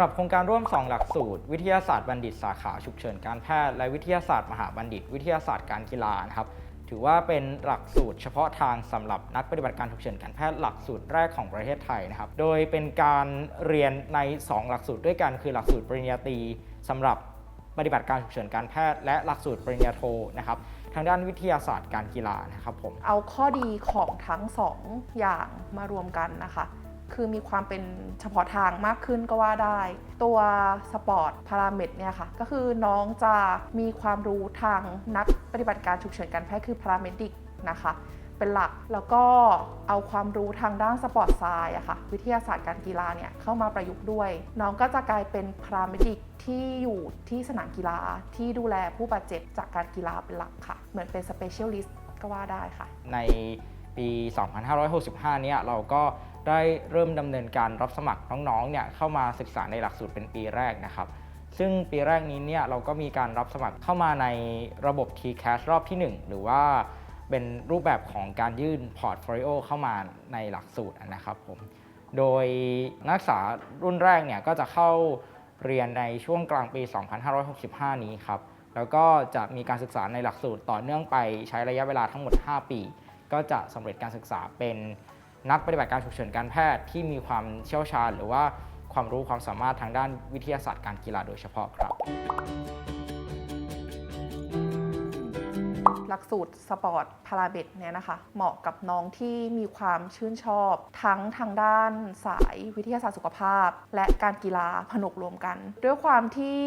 หรับโครงการร่วม 2 หลักสูตร วิทยาศาสตร์บัณฑิตสาขาฉุกเฉินการแพทย์และวิทยาศาสตร์มหาบัณฑิต วิทยาศาสตร์การกีฬานะครับถือว่าเป็นหลักสูตรเฉพาะทางสำหรับนักปฏิบัติการฉุกเฉินการแพทย์หลักสูตรแรกของประเทศไทยนะครับ โดยเป็นการเรียนใน 2 หลักสูตรด้วยกันคือหลักสูตรปริญญาตรีสำหรับปฏิบัติการฉุกเฉินการแพทย์และหลักสูตรปริญญาโทนะครับทางด้านวิทยาศาสตร์การกีฬานะครับผมเอาข้อดีของทั้งสองอย่างมารวมกันนะคะ คือมีความเป็นเฉพาะทางมากขึ้นก็ว่าได้ ตัวสปอร์ตพาราเมดเนี่ยค่ะ ก็คือน้องจะมีความรู้ทางนักปฏิบัติการฉุกเฉินการแพทย์คือพาราเมดิกนะคะ เป็นหลักแล้วก็เอาความรู้ทางด้านสปอร์ตไซน์อะค่ะ วิทยาศาสตร์การกีฬาเนี่ยเข้ามาประยุกต์ด้วย น้องก็จะกลายเป็นพาราเมดิกที่อยู่ที่สนามกีฬาที่ดูแลผู้บาดเจ็บจากการกีฬาเป็นหลักค่ะ เหมือนเป็นสเปเชียลิสต์ก็ว่าได้ค่ะ ในปี 2565 เนี่ยเราก็ ได้เริ่มดำเนินการรับสมัครน้องๆเนี่ยเข้ามาศึกษาในหลักสูตรเป็นปีแรกนะครับ ซึ่งปีแรกนี้เนี่ยเราก็มีการรับสมัครเข้ามาในระบบ TCAS รอบที่ 1 หรือว่าเป็นรูปแบบของการยื่นพอร์ตโฟลิโอเข้ามาในหลักสูตรนะครับผม โดยนักศึกษารุ่นแรกเนี่ยก็จะเข้าเรียนในช่วงกลางปี 2565 นี้ครับ แล้วก็จะมีการศึกษาในหลักสูตรต่อเนื่องไปใช้ระยะเวลาทั้งหมด 5 ปี ก็จะสำเร็จการศึกษาเป็น นักปฏิบัติการฉุกเฉินการแพทย์ที่มีความเชี่ยวชาญ หรือว่าความรู้ความสามารถทางด้านวิทยาศาสตร์การกีฬาโดยเฉพาะครับ หลักสูตรสปอร์ตพาราเบดเนี่ยนะคะ เหมาะกับน้องที่มีความชื่นชอบ ทั้งทางด้านสายวิทยาศาสตร์สุขภาพ และการกีฬาผนวกรวมกัน ด้วยความที่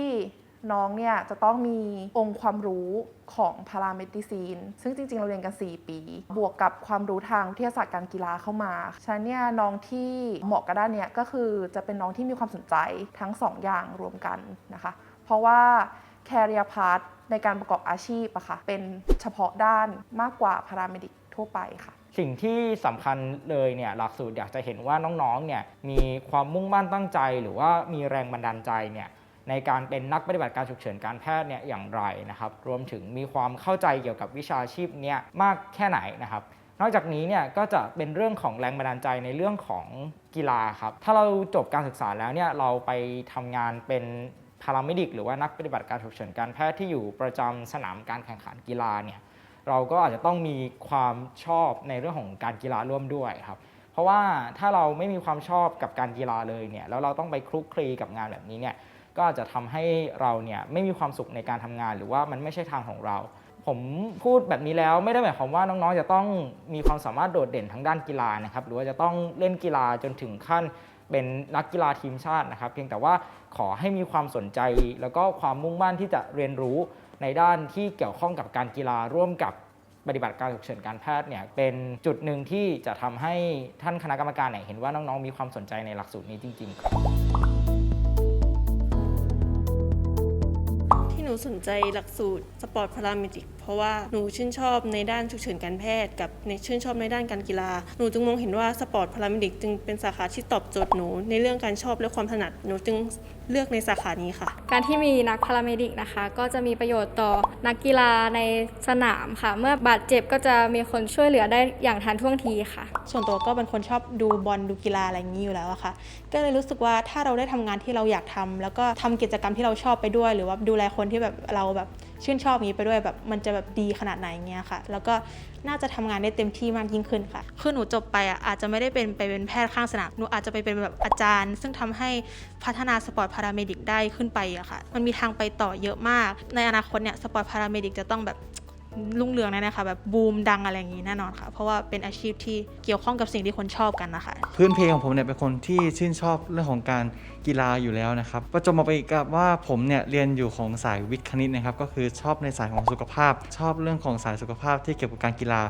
น้องเนี่ยจะต้องมีองค์ความรู้ของพาราเมดิซีน ซึ่งจริง ๆ เราเรียนกัน 4 ปี บวกกับความรู้ทางวิทยาศาสตร์การกีฬาเข้ามา ฉะนั้นเนี่ยน้องที่เหมาะกับด้านเนี้ยก็คือจะเป็นน้องที่มีความสนใจทั้งสองอย่างรวมกันนะคะ เพราะว่า career path ในการประกอบอาชีพอะค่ะ เป็นเฉพาะด้านมากกว่าพาราเมดิกทั่วไปค่ะสิ่งที่สำคัญเลยเนี่ยหลักสูตรอยากจะเห็นว่าน้องๆเนี่ยมีความมุ่งมั่นตั้งใจ หรือว่ามีแรงบันดาลใจเนี่ย ในการเป็นนักปฏิบัติการฉุกเฉินการแพทย์เนี่ยอย่างไรนะครับ รวมถึงมีความเข้าใจเกี่ยวกับวิชาชีพเนี่ยมากแค่ไหนนะครับ นอกจากนี้เนี่ยก็จะเป็นเรื่องของแรงบันดาลใจในเรื่องของกีฬาครับ ถ้าเราจบการศึกษาแล้วเนี่ยเราไปทำงานเป็นพาราเมดิกหรือว่านักปฏิบัติการฉุกเฉินการแพทย์ที่อยู่ประจำสนามการแข่งขันกีฬาเนี่ยเราก็อาจจะต้องมีความชอบในเรื่องของการกีฬาร่วมด้วยครับ เพราะว่าถ้าเราไม่มีความชอบกับการกีฬาเลยเนี่ยแล้วเราต้องไปคลุกคลีกับงานแบบนี้เนี่ย ก็อาจจะทำให้เราเนี่ยไม่มีความสุขในการทำงาน หรือว่ามันไม่ใช่ทางของเรา ผมพูดแบบนี้แล้วไม่ได้หมายความว่าน้องๆ จะต้องมีความสามารถโดดเด่นทางด้านกีฬานะครับหรือว่าจะต้องเล่นกีฬาจนถึงขั้นเป็นนักกีฬาทีมชาตินะครับ เพียงแต่ว่าขอให้มีความสนใจ แล้วก็ความมุ่งมั่นที่จะเรียนรู้ในด้านที่เกี่ยวข้องกับการกีฬาร่วมกับปฏิบัติการฉุกเฉินการแพทย์เนี่ยเป็นจุดหนึ่งที่จะทำให้ท่านคณะกรรมการเนี่ยเห็นว่าน้องๆมีความสนใจในหลักสูตรนี้จริง ๆ ครับ นูสนใจหลักสูตรสปอร์ตพาราเมดิกเพราะว่าหนูชื่นชอบในด้านฉุกเฉินการแพทย์ กับในชื่นชอบในด้านการกีฬา หนูจึงมองเห็นว่าสปอร์ตพาราเมดิกจึงเป็นสาขาที่ตอบโจทย์หนูในเรื่องการชอบและความถนัดหนูจึงเลือกในสาขานี้ค่ะ การที่มีนักพาราเมดิกนะคะ ก็จะมีประโยชน์ต่อนักกีฬาในสนามค่ะ เมื่อบาดเจ็บก็จะมีคนช่วยเหลือได้อย่างทันท่วงทีค่ะ ส่วนตัวก็เป็นคนชอบดูบอลดูกีฬาอะไรอย่างนี้อยู่แล้วอะค่ะ ก็เลยรู้สึกว่าถ้าเราได้ทำงานที่เราอยากทำแล้วก็ทำกิจกรรมที่เราชอบไปด้วย หรือว่าดูแลคนที่แบบเราแบบชื่นชอบนี้ไปด้วยแบบมันจะแบบดีขนาดไหนเงี้ยค่ะ แล้วก็น่าจะทำงานได้เต็มที่มากยิ่งขึ้นค่ะ คือหนูจบไปอะอาจจะไม่ได้เป็นไปเป็นแพทย์ข้างสนาม หนูอาจจะไปเป็นแบบอาจารย์ ซึ่งทำให้พัฒนาสปอร์ตพาราเมดิกได้ขึ้นไปอะค่ะ มันมีทางไปต่อเยอะมาก ในอนาคตเนี่ยสปอร์ตพาราเมดิกจะต้องแบบ รุ่งเรืองแน่ๆค่ะแบบบูมดังอะไรอย่างนี้แน่นอนค่ะ เพราะว่าเป็นอาชีพที่เกี่ยวข้องกับสิ่งที่คนชอบกันนะคะ พื้นเพของผมเนี่ยเป็นคนที่ชื่นชอบเรื่องของการกีฬาอยู่แล้วนะครับประจวบมาไปอีกกับว่าผมเนี่ยเรียนอยู่ของสายวิทย์คณิตนะครับก็คือชอบในสายของสุขภาพ ชอบเรื่องของสายสุขภาพที่เกี่ยวกับการกีฬา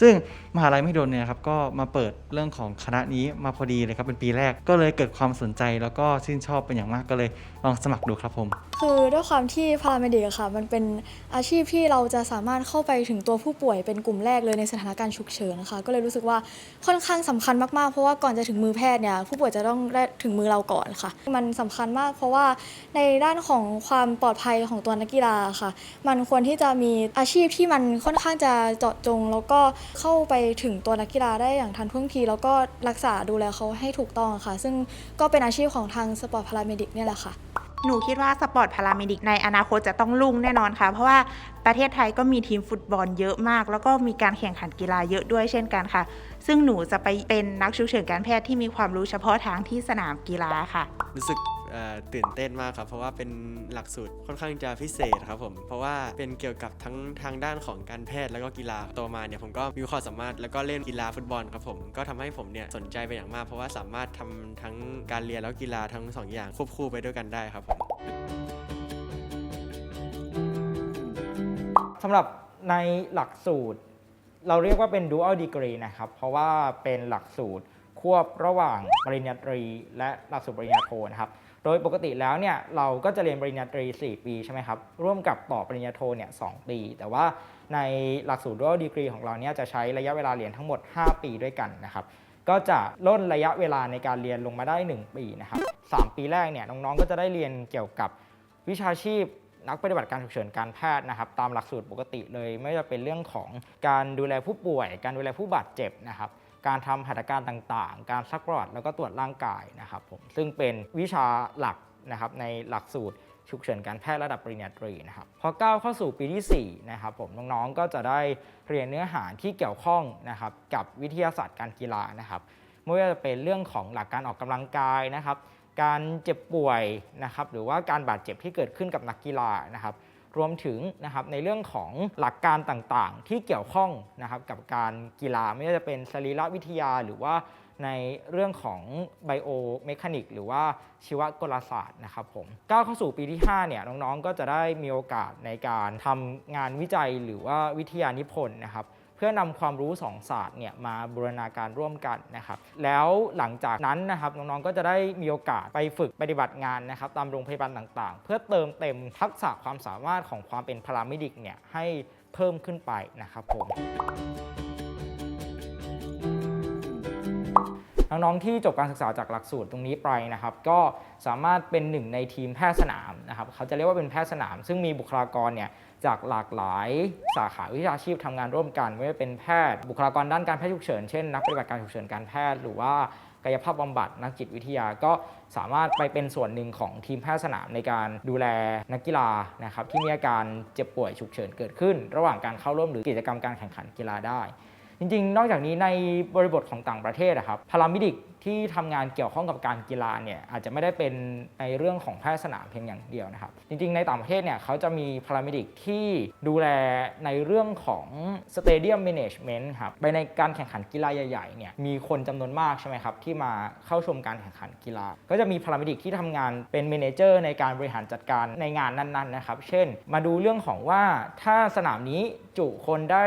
ซึ่งมหาลัยมหิดลเนี่ยครับก็มาเปิดเรื่องของคณะนี้มาพอดีเลยครับเป็นปีแรกก็เลยเกิดความสนใจแล้วก็ชื่นชอบเป็นอย่างมากก็เลยลองสมัครดูครับผม คือด้วยความที่พาราเมดิกค่ะ มันเป็นอาชีพที่เราจะสามารถเข้าไปถึงตัวผู้ป่วยเป็นกลุ่มแรกเลยในสถานการณ์ฉุกเฉินนะคะก็เลยรู้สึกว่าค่อนข้างสำคัญมากๆ เพราะว่าก่อนจะถึงมือแพทย์เนี่ยผู้ป่วยจะต้องได้ถึงมือเราก่อนค่ะ มันสำคัญมากเพราะว่าในด้านของความปลอดภัยของตัวนักกีฬาค่ะ มันควรที่จะมีอาชีพที่มันค่อนข้างจะเจาะจง แล้วก็เข้าไปถึงตัวนักกีฬาได้อย่างทันท่วงที แล้วก็รักษาดูแลเขาให้ถูกต้องค่ะ ซึ่งก็เป็นอาชีพของทางสปอร์ตพาราเมดิกเนี่ยแหละค่ะ หนูคิดว่าสปอร์ตพาราเมดิกในอนาคตจะต้องรุ่งแน่นอนค่ะ เพราะว่าประเทศไทยก็มีทีมฟุตบอลเยอะมาก แล้วก็มีการแข่งขันกีฬาเยอะด้วยเช่นกันค่ะ ซึ่งหนูจะไปเป็นนักชุกเฉินการแพทย์ที่มีความรู้เฉพาะทางที่สนามกีฬาค่ะ รู้สึก ตื่นเต้นมากครับ เพราะว่าเป็นหลักสูตรค่อนข้างจะพิเศษครับผม เพราะว่าเป็นเกี่ยวกับทั้งทางด้านของการแพทย์แล้วก็กีฬาโตมาเนี่ยผมก็มีความสามารถแล้วก็เล่นกีฬาฟุตบอลครับผมก็ทำให้ผมเนี่ยสนใจไปอย่างมาก เพราะว่าสามารถทำทั้งการเรียนแล้วกีฬาทั้งสองอย่างควบคู่ไปด้วยกันได้ครับผมสำหรับในหลักสูตร เราเรียกว่าเป็น dual degree นะครับ เพราะว่าเป็นหลักสูตรควบระหว่างปริญญาตรี และหลักสูตรปริญญาโทนะครับ โดยปกติแล้วเนี่ยเราก็จะเรียนปริญญาตรี 4 ปีใช่ไหมครับ ร่วมกับต่อปริญญาโทเนี่ยสปี แต่ว่าในหลักสูตร dual degree ของเราเนี่ยจะใช้ระยะเวลาเรียนทั้งหมด 5 ปีด้วยกันนะครับ ก็จะล่นระยะเวลาในการเรียนลงมาได้ 1 ปีนะครับสามปีแรกเนี่ยน้องๆ ก็จะได้เรียนเกี่ยวกับวิชาชีพนักปฏิบัติการฉุกเฉินการแพทย์นะครับ ตามหลักสูตรปกติเลย ไม่ว่าจะเป็นเรื่องของการดูแลผู้ป่วย การดูแลผู้บาดเจ็บนะครับ การทำหัตถการต่างๆ การซักประวัติแล้วก็ตรวจร่างกายนะครับผมซึ่งเป็นวิชาหลักนะครับในหลักสูตรฉุกเฉินการแพทย์ระดับปริญญาตรีนะครับพอก้าวเข้าสู่ปีที่4นะครับผมน้องๆก็จะได้เรียนเนื้อหาที่เกี่ยวข้องนะครับกับวิทยาศาสตร์การกีฬานะครับไม่ว่าจะเป็นเรื่องของหลักการออกกำลังกายนะครับ การเจ็บป่วยนะครับหรือว่าการบาดเจ็บที่เกิดขึ้นกับนักกีฬานะครับ รวมถึงนะครับในเรื่องของหลักการต่างๆ ที่เกี่ยวข้องนะครับกับการกีฬาไม่ว่าจะเป็นสรีรวิทยาหรือว่าในเรื่องของไบโอเมคานิกหรือว่าชีวกลศาสตร์นะครับผมก้าวเข้าสู่ปีที่ 5 เนี่ยน้องๆ ก็จะได้มีโอกาสในการทำงานวิจัยหรือว่าวิทยานิพนธ์นะครับ พื่อนำความรู้สองศาสตร์เนี่ยมาบูรณาการร่วมกันนะครับแล้วหลังจากนั้นนะครับน้องๆก็จะได้มีโอกาสไปฝึกปฏิบัติงานนะครับตามโรงพยาบาลต่างๆ เพื่อเติมเต็มทักษะความสามารถของความเป็นพาราเมดิกเนี่ยให้เพิ่มขึ้นไปนะครับผม น้องๆที่จบการศึกษาจากหลักสูตรตรงนี้ไปนะครับ ก็สามารถเป็นหนึ่งในทีมแพทย์สนามนะครับเขาจะเรียกว่าเป็นแพทย์สนาม ซึ่งมีบุคลากรเนี่ยจากหลากหลายสาขาวิชาชีพทำงานร่วมกันไม่ว่าเป็นแพทย์ บุคลากรด้านการแพทย์ฉุกเฉินเช่นนักปฏิบัติการฉุกเฉินการแพทย์หรือว่ากายภาพบำบัดนักจิตวิทยาก็สามารถไปเป็นส่วนหนึ่งของทีมแพทย์สนามในการดูแลนักกีฬานะครับที่มีอาการเจ็บป่วยฉุกเฉินเกิดขึ้น ระหว่างการเข้าร่วมหรือกิจกรรมการแข่งขันกีฬาได้ จริงๆ นอกจากนี้ในบริบทของต่างประเทศอะครับพารามิดิกที่ทำงานเกี่ยวข้องกับการกีฬาเนี่ยอาจจะไม่ได้เป็นในเรื่องของแพทย์สนามเพียงอย่างเดียวนะครับ จริงๆ ในต่างประเทศเนี่ยเขาจะมีพารามิดิกที่ดูแลในเรื่องของสเตเดียมแมネจเมนต์ครับไปในการแข่งขันกีฬาใหญ่ๆเนี่ยมีคนจำนวนมากใช่ไหมครับที่มาเข้าชมการแข่งขันกีฬา ก็จะมีพารามิดิกที่ทำงานเป็นเมเนเจอร์ในการบริหารจัดการในงานนั้นๆนะครับเช่น มาดูเรื่องของว่าถ้าสนามนี้จุคนได้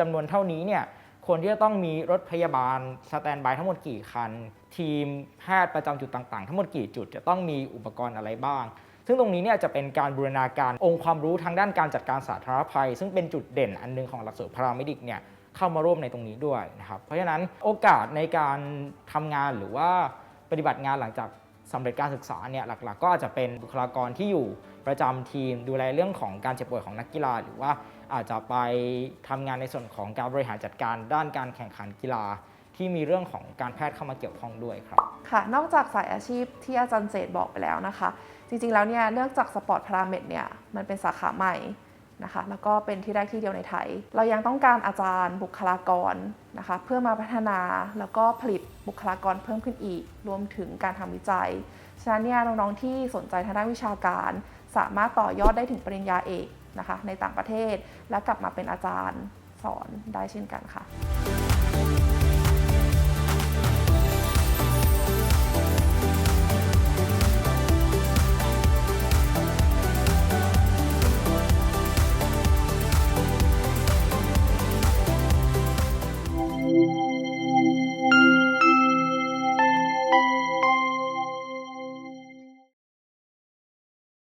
จำนวนเท่านี้เนี่ย ควรที่จะต้องมีรถพยาบาลสแตนบายทั้งหมดกี่คัน ทีมแพทย์ประจำจุดต่าง ๆ ทั้งหมดกี่จุดจะต้องมีอุปกรณ์อะไรบ้าง ซึ่งตรงนี้เนี่ยจะเป็นการบูรณาการองค์ความรู้ทางด้านการจัดการสาธารณภัย ซึ่งเป็นจุดเด่นอันหนึงของหลักสูตรพาราเมดิกเนี่ยเข้ามาร่วมในตรงนี้ด้วยนะครับเพราะฉะนั้นโอกาสในการทำงานหรือว่าปฏิบัติงานหลังจากสำเร็จการศึกษาเนี่ยหลักๆ ก็อาจจะเป็นบุคลากรที่อยู่ประจำทีมดูแลเรื่องของการเจ็บป่วยของนักกีฬาหรือว่า อาจจะไปทำงานในส่วนของการบริหารจัดการด้านการแข่งขันกีฬา ที่มีเรื่องของการแพทย์เข้ามาเกี่ยวข้องด้วยครับค่ะ นอกจากสายอาชีพที่อาจารย์เจตบอกไปแล้วนะคะ จริงๆแล้วเนี่ยเนื่องจากสปอร์ตพาราเมดเนี่ยมันเป็นสาขาใหม่นะคะแล้วก็เป็นที่แรกที่เดียวในไทย เรายังต้องการอาจารย์บุคลากรนะคะเพื่อมาพัฒนาแล้วก็ผลิตบุคลากรเพิ่มขึ้นอีก รวมถึงการทำวิจัย ฉะนั้นเนี่ยน้องๆที่สนใจทางด้านวิชาการ สามารถต่อยอดได้ถึงปริญญาเอก นะคะในต่างประเทศ และกลับมาเป็นอาจารย์สอนได้เช่นกันค่ะ